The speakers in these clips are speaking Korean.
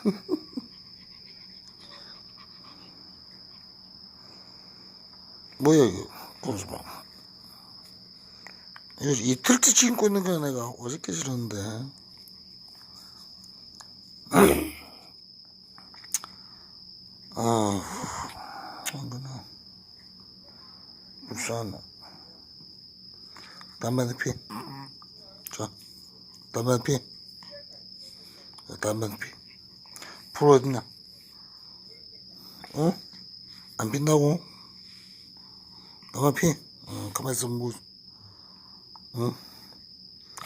뭐야 이거 보지 마. 이거 이틀째 신고 있는 거야 내가 어저께 싫었는데. 아, 이거는 불쌍하네. 담배 한 피. 자, 담배 한 피. 자, 담배 한 피. 불 어딨냐? 어? 안 핀다고? 담배 피. 어, 가만히 있어, 뭐. 어?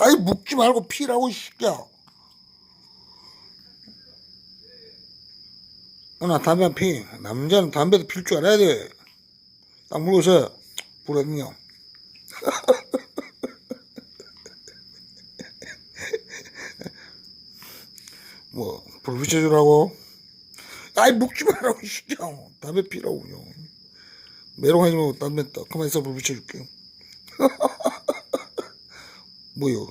아이, 묵지 말고 피라고. 어, 나 담배 안 피. 남자는 담배도 필 줄 알아야 돼. 딱 물어서, 불 어딨냐? 뭐, 불 비춰주라고? 아이, 묵지 말라고, 이 새끼야. 담배 피라고, 그냥. 메롱하지 말고 담배 떠. 가만히 있어, 불 비춰줄게. 뭐요?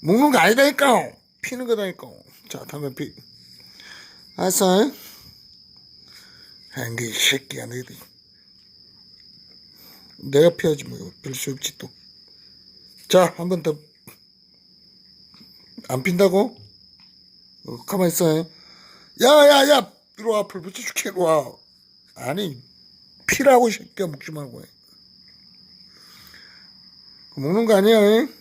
먹는 거 아니다니까. 피는 거다니까. 자, 담배 피. 한게 이 새끼야, 너희들. 내가 피하지 뭐, 별수 없지 또. 자, 한 번 더. 안 핀다고? 어, 가만히 있어. 야, 야, 야! 이리 와, 불 붙여줄게, 이리 와. 아니, 피라고, 이 새끼야, 먹지 말고. 먹는 거 아니야, 잉?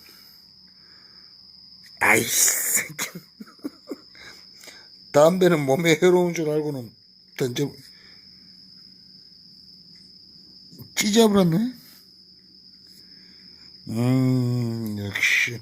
아이씨. 담배는 몸에 해로운 줄 알고는 던져, 찢어버렸네? 음, 역시.